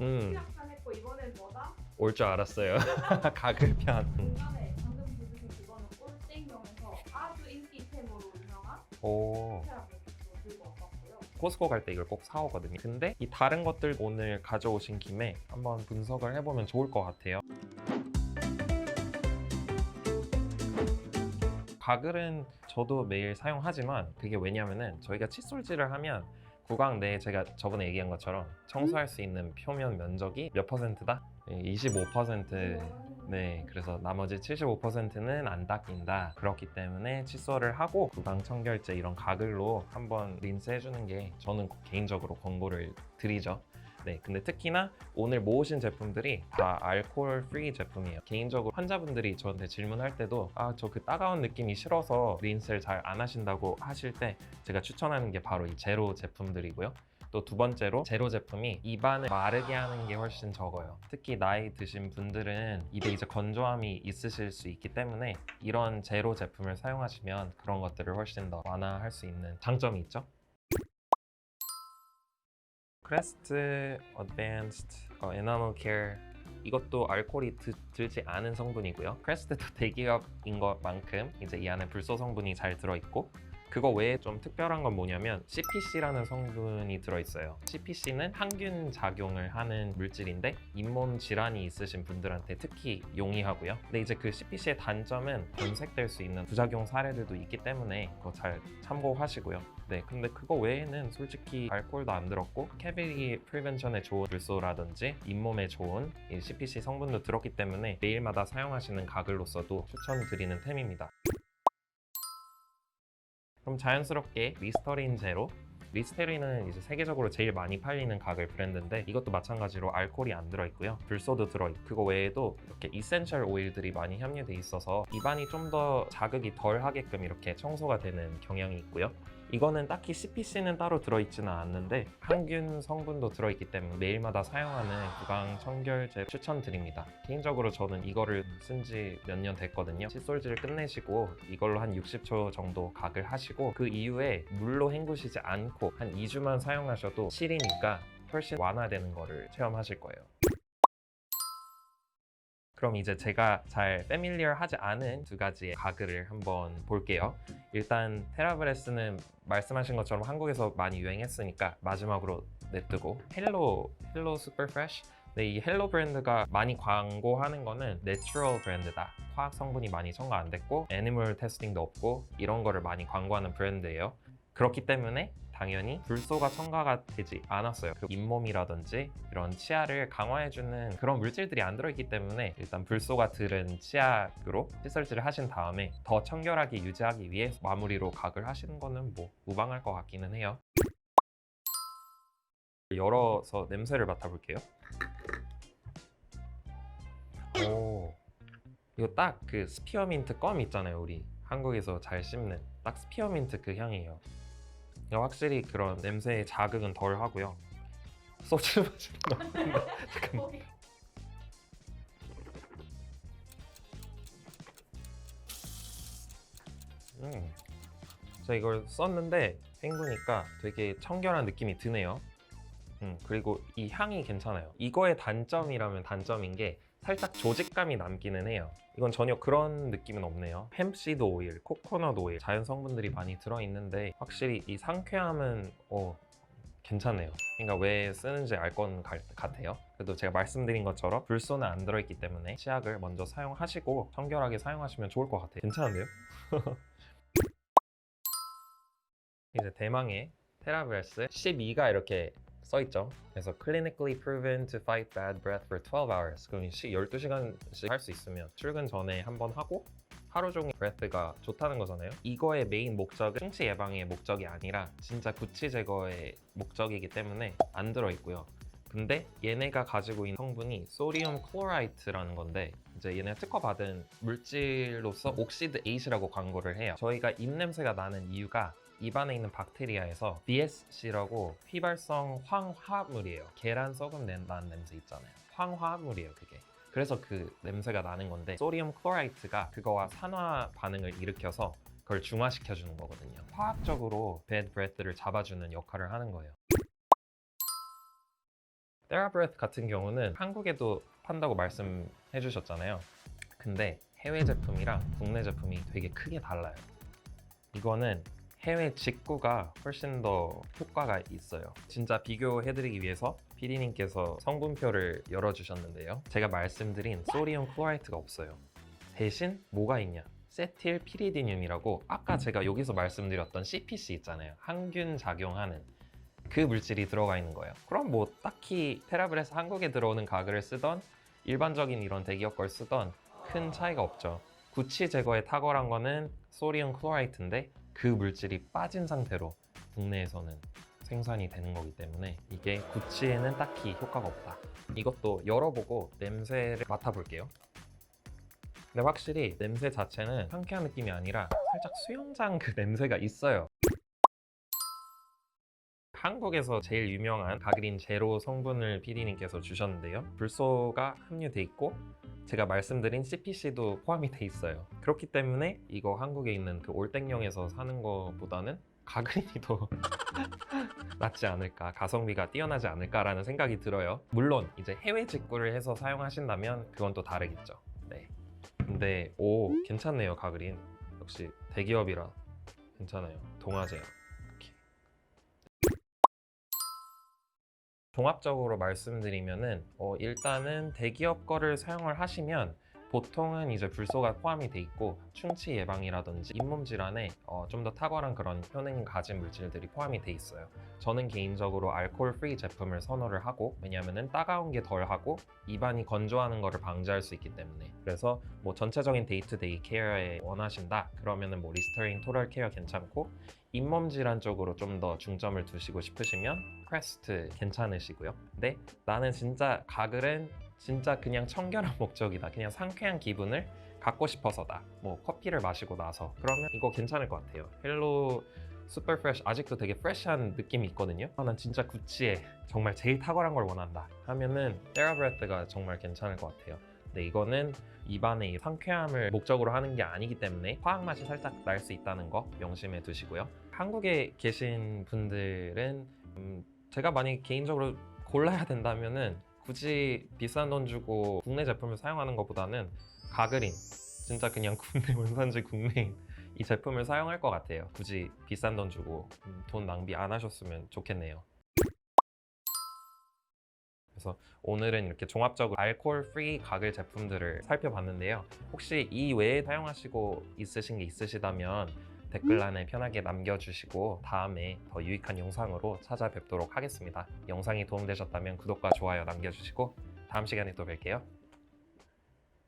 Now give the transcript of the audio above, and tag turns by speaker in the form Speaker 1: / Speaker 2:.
Speaker 1: 음.
Speaker 2: 했고 이번엔 뭐다?
Speaker 1: 올 줄 알았어요. 가글 편.
Speaker 2: 중간에 방금 보여주신 그거는 꼴땡경에서 아주 인기 템으로 유명한
Speaker 1: 오.
Speaker 2: 테라백도 들고 왔었고요.
Speaker 1: 코스코 갈 때 이걸 꼭 사오거든요. 근데 이 다른 것들 오늘 가져오신 김에 한번 분석을 해보면 좋을 것 같아요. 가글은 저도 매일 사용하지만 그게 왜냐면은 저희가 칫솔질을 하면 구강 내에 제가 저번에 얘기한 것처럼 청소할 수 있는 표면 면적이 몇 퍼센트다? 25% 네, 그래서 나머지 75%는 안 닦인다. 그렇기 때문에 칫솔을 하고 구강 청결제 이런 가글로 한번 린스 해주는 게 저는 개인적으로 권고를 드리죠. 네, 근데 특히나 오늘 모으신 제품들이 다 알코올 프리 제품이에요. 개인적으로 환자분들이 저한테 질문할 때도 아, 저 그 따가운 느낌이 싫어서 린스를 잘 안 하신다고 하실 때 제가 추천하는 게 바로 이 제로 제품들이고요. 또두 번째로 제로 제품이 입안을 마르게 하는 게 훨씬 적어요. 특히 나이 드신 분들은 입에 이제 건조함이 있으실 수 있기 때문에 이런 제로 제품을 사용하시면 그런 것들을 훨씬 더 완화할 수 있는 장점이 있죠. 크레스트 어드밴스드 에나멀 케어 이것도 알코올이 드- 들지 않은 성분이고요. 크레스트도 대기업인 것만큼 이제 이 안에 불소 성분이 잘 들어있고 그거 외에 좀 특별한 건 뭐냐면 CPC라는 성분이 들어있어요. CPC는 항균 작용을 하는 물질인데 잇몸 질환이 있으신 분들한테 특히 용이하고요. 근데 이제 그 CPC의 단점은 변색될 수 있는 부작용 사례들도 있기 때문에 그거 잘 참고하시고요. 네, 근데 그거 외에는 솔직히 알코올도 안 들었고 캐비리 프리벤션에 좋은 불소라든지 잇몸에 좋은 이 CPC 성분도 들었기 때문에 매일마다 사용하시는 가글로서도 추천드리는 템입니다. 그럼 자연스럽게 리스터린 제로. 리스테린은 이제 세계적으로 제일 많이 팔리는 가글 브랜드인데 이것도 마찬가지로 알코올이 안 들어있고요. 불소도 들어있고. 그거 외에도 이렇게 이센셜 오일들이 많이 함유돼 있어서 입안이 좀 더 자극이 덜 하게끔 이렇게 청소가 되는 경향이 있고요 이거는 딱히 CPC는 따로 들어있지는 않는데 항균 성분도 들어있기 때문에 매일마다 사용하는 구강 청결제 추천드립니다. 개인적으로 저는 이거를 쓴 지 몇 년 됐거든요. 칫솔질을 끝내시고 이걸로 한 60초 정도 각을 하시고 그 이후에 물로 헹구시지 않고 한 2주만 사용하셔도 실이니까 훨씬 완화되는 거를 체험하실 거예요. 그럼 이제 제가 잘 패밀리얼하지 않은 두 가지의 가글을 한번 볼게요. 일단 테라브레스는 말씀하신 것처럼 한국에서 많이 유행했으니까 마지막으로 내뜨고 헬로 헬로 슈퍼 프레쉬 네, 이 헬로 브랜드가 많이 광고하는 거는 내추럴 브랜드다. 화학 성분이 많이 첨가 안 됐고 애니멀 테스팅도 없고 이런 거를 많이 광고하는 브랜드예요. 그렇기 때문에 당연히 불소가 첨가가 되지 않았어요. 그 잇몸이라든지 이런 치아를 강화해주는 그런 물질들이 안 들어있기 때문에 일단 불소가 들은 치약으로 칫솔질을 하신 다음에 더 청결하게 유지하기 위해 마무리로 각을 하시는 거는 뭐 무방할 것 같기는 해요. 열어서 냄새를 맡아볼게요. 오, 이거 딱 그 스피어민트 껌 있잖아요, 우리 한국에서 잘 씹는 딱 스피어민트 그 향이에요. 확실히 그런 냄새의 자극은 덜 하고요. 소주 마시는. 잠깐만. 음. 이걸 썼는데 헹구니까 되게 청결한 느낌이 드네요. 음, 그리고 이 향이 괜찮아요. 이거의 단점이라면 단점인 게 살짝 조직감이 남기는 해요. 이건 전혀 그런 느낌은 없네요. 햄시드 오일, 코코넛 오일, 자연 성분들이 많이 들어있는데 확실히 이 상쾌함은 어, 괜찮네요. 그러니까 왜 쓰는지 알 건 같아요. 그래도 제가 말씀드린 것처럼 불소는 안 들어있기 때문에 치약을 먼저 사용하시고 청결하게 사용하시면 좋을 것 같아요. 괜찮은데요? 이제 대망의 테라브레스 12가 이렇게 써 있죠. 그래서 clinically proven to fight bad breath for 12 hours. 그럼 12시간씩 할 수 있으면 출근 전에 한 번 하고 하루 종일 브레스가 좋다는 거잖아요. 이거의 메인 목적은 충치 예방의 목적이 아니라 진짜 구취 제거의 목적이기 때문에 안 들어 있고요. 근데 얘네가 가지고 있는 성분이 소디움 클로라이트라는 건데 이제 얘네 특허 받은 물질로서 옥시드 8이라고 광고를 해요. 저희가 입냄새가 나는 이유가 입안에 있는 박테리아에서 BSC라고 휘발성 황화물이에요. 계란 썩음 낸- 나는 냄새 있잖아요. 황화물이에요, 그게. 그래서 그 냄새가 나는 건데 소디움 클로라이트가 그거와 산화 반응을 일으켜서 그걸 중화시켜 주는 거거든요. 화학적으로 bad breath를 잡아주는 역할을 하는 거예요. 테라브레스 같은 경우는 한국에도 판다고 말씀해 주셨잖아요. 근데 해외 제품이랑 국내 제품이 되게 크게 달라요. 이거는 해외 직구가 훨씬 더 효과가 있어요. 진짜 비교해드리기 위해서 PD님께서 성분표를 열어주셨는데요. 제가 말씀드린 소디움 클로라이트가 없어요. 대신 뭐가 있냐? 세틸 피리디늄이라고 아까 제가 여기서 말씀드렸던 CPC 있잖아요. 항균 작용하는 그 물질이 들어가 있는 거예요. 그럼 뭐 딱히 테라블에서 한국에 들어오는 가글을 쓰던 일반적인 이런 대기업 걸 쓰던 큰 차이가 없죠. 구치 제거에 탁월한 거는 소디움 클로라이트인데 그 물질이 빠진 상태로 국내에서는 생산이 되는 거기 때문에 이게 구치에는 딱히 효과가 없다. 이것도 열어보고 냄새를 맡아볼게요. 근데 확실히 냄새 자체는 상쾌한 느낌이 아니라 살짝 수영장 그 냄새가 있어요. 한국에서 제일 유명한 가그린 제로 성분을 PD님께서 주셨는데요. 불소가 함유돼 있고 제가 말씀드린 CPC도 포함이 돼 있어요. 그렇기 때문에 이거 한국에 있는 그 올땡용에서 사는 것보다는 가그린이 더 낫지 않을까, 가성비가 뛰어나지 않을까라는 생각이 들어요. 물론 이제 해외 직구를 해서 사용하신다면 그건 또 다르겠죠. 네. 근데 오 괜찮네요 가그린. 역시 대기업이라 괜찮아요. 동아제야. 종합적으로 말씀드리면은 어, 일단은 대기업 거를 사용을 하시면 보통은 이제 불소가 포함이 돼 있고 충치 예방이라든지 잇몸 질환에 어, 좀 더 탁월한 그런 효능을 가진 물질들이 포함이 돼 있어요. 저는 개인적으로 알코올 프리 제품을 선호를 하고 왜냐하면 따가운 게 덜하고 입안이 건조하는 거를 방지할 수 있기 때문에 그래서 뭐 전체적인 데이투데이 케어에 원하신다 그러면은 뭐 리스터링 토럴 케어 괜찮고 잇몸 질환 쪽으로 좀 더 중점을 두시고 싶으시면 크레스트 괜찮으시고요. 근데 나는 진짜 가글은 진짜 그냥 청결한 목적이다. 그냥 상쾌한 기분을 갖고 싶어서다. 뭐 커피를 마시고 나서 그러면 이거 괜찮을 것 같아요. 헬로 슈퍼 프레쉬 아직도 되게 프레시한 느낌이 있거든요. 아, 난 진짜 구찌에 정말 제일 탁월한 걸 원한다. 하면은 테라브레트가 정말 괜찮을 것 같아요. 근데 이거는 입안의 이 상쾌함을 목적으로 하는 게 아니기 때문에 화학 맛이 살짝 날 수 있다는 거 명심해 두시고요. 한국에 계신 분들은 음, 제가 만약 개인적으로 골라야 된다면은 굳이 비싼 돈 주고 국내 제품을 사용하는 것보다는 가그린 진짜 그냥 국내 원산지 국내인 이 제품을 사용할 것 같아요. 굳이 비싼 돈 주고 음, 돈 낭비 안 하셨으면 좋겠네요. 그래서 오늘은 이렇게 종합적으로 알코올 프리 가글 제품들을 살펴봤는데요. 혹시 이 외에 사용하시고 있으신 게 있으시다면 댓글란에 편하게 남겨주시고 다음에 더 유익한 영상으로 찾아뵙도록 하겠습니다. 영상이 도움되셨다면 구독과 좋아요 남겨주시고 다음 시간에 또 뵐게요.